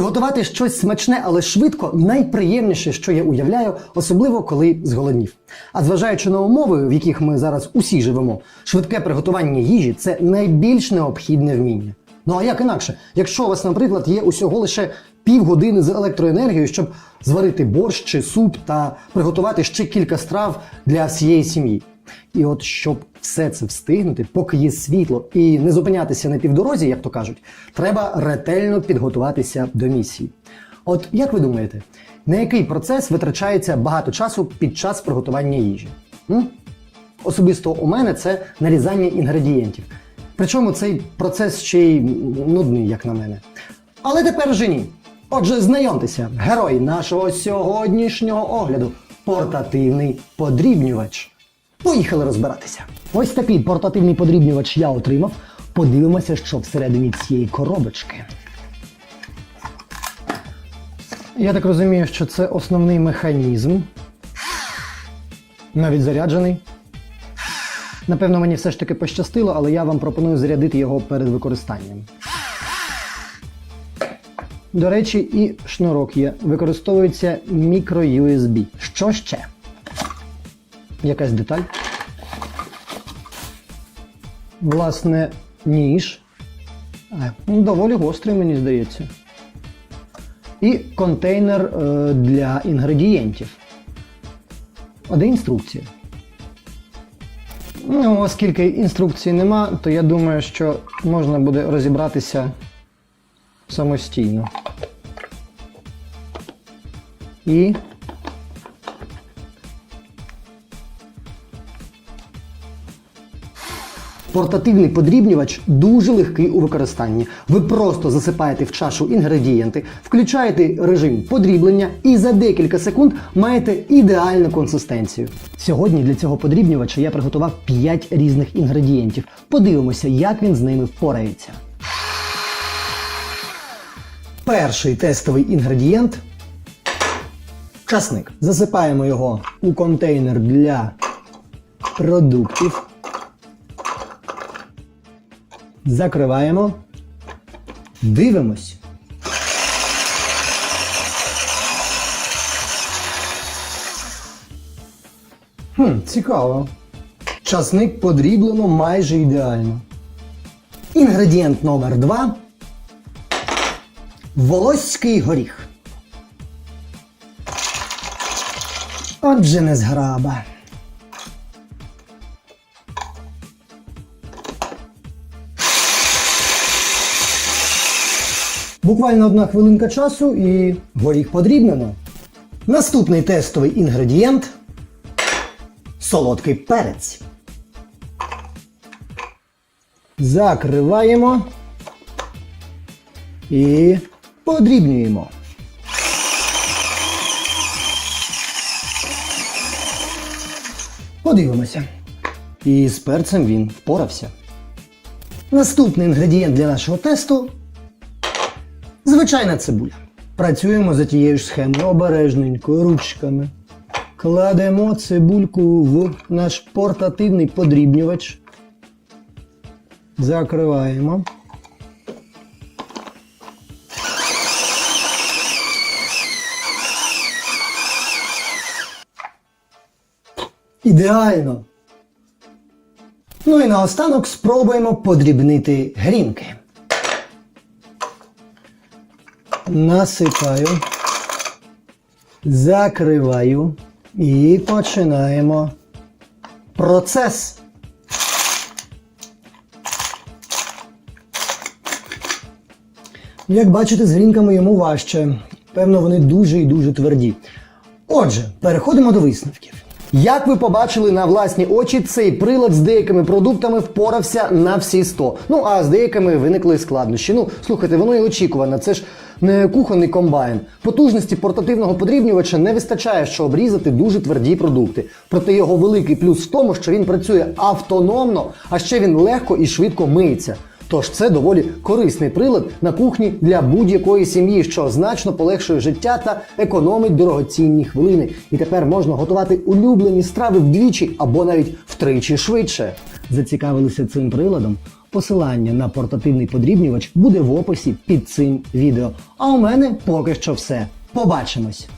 Приготувати щось смачне, але швидко найприємніше, що я уявляю, особливо коли зголоднів. А зважаючи на умови, в яких ми зараз усі живемо, швидке приготування їжі це найбільш необхідне вміння. Ну а як інакше, якщо у вас, наприклад, є усього лише півгодини з електроенергією, щоб зварити борщ чи суп та приготувати ще кілька страв для всієї сім'ї. І от щоб все це встигнути, поки є світло, і не зупинятися на півдорозі, як то кажуть, треба ретельно підготуватися до місії. От як ви думаєте, на який процес витрачається багато часу під час приготування їжі? М? Особисто у мене це нарізання інгредієнтів. Причому цей процес ще й нудний, як на мене. Але тепер вже ні. Отже, знайомтеся, герой нашого сьогоднішнього огляду портативний подрібнювач. Поїхали розбиратися. Ось такий портативний подрібнювач я отримав. Подивимося, що всередині цієї коробочки. Я так розумію, що це основний механізм. Навіть заряджений. Напевно, мені все ж таки пощастило, але я вам пропоную зарядити його перед використанням. До речі, і шнурок є. Використовується мікро-USB. Що ще? Якась деталь. Власне, ніж. Е, ну, Доволі гострий, мені здається. І контейнер е, для інгредієнтів. А де інструкція? Ну, оскільки інструкції нема, то я думаю, що можна буде розібратися самостійно. І Портативний подрібнювач дуже легкий у використанні. Ви просто засипаєте в чашу інгредієнти, включаєте режим подріблення і за декілька секунд маєте ідеальну консистенцію. Сьогодні для цього подрібнювача я приготував 5 різних інгредієнтів. Подивимося, як він з ними впорається. Перший тестовий інгредієнт часник. Засипаємо його у контейнер для продуктів. Закриваємо. Дивимось. Хм, цікаво. Часник подріблено майже ідеально. Інгредієнт номер 2 Волоський горіх. Отже, не зграба. Буквально одна хвилинка часу і горіх подрібнено. Наступний тестовий інгредієнт солодкий перець. Закриваємо і подрібнюємо. Подивимося. І з перцем він впорався. Наступний інгредієнт для нашого тесту Звичайна цибуля. Працюємо за тією ж схемою обережненько, ручками. Кладемо цибульку в наш портативний подрібнювач. Закриваємо. Ідеально. Ну і наостанок спробуємо подрібнити грінки. Насипаю, закриваю і починаємо процес. Як бачите, з грінками йому важче. Певно, вони дуже і дуже тверді. Отже, переходимо до висновків. Як ви побачили на власні очі, цей прилад з деякими продуктами впорався на всі 100. Ну а з деякими виникли складнощі. Ну, слухайте, воно і очікувано. Це ж не кухонний комбайн. Потужності портативного подрібнювача не вистачає, щоб обрізати дуже тверді продукти. Проте його великий плюс в тому, що він працює автономно, а ще він легко і швидко миється. Тож це доволі корисний прилад на кухні для будь-якої сім'ї, що значно полегшує життя та економить дорогоцінні хвилини. І тепер можна готувати улюблені страви вдвічі або навіть втричі швидше. Зацікавилися цим приладом? Посилання на портативний подрібнювач буде в описі під цим відео. А у мене поки що все. Побачимось!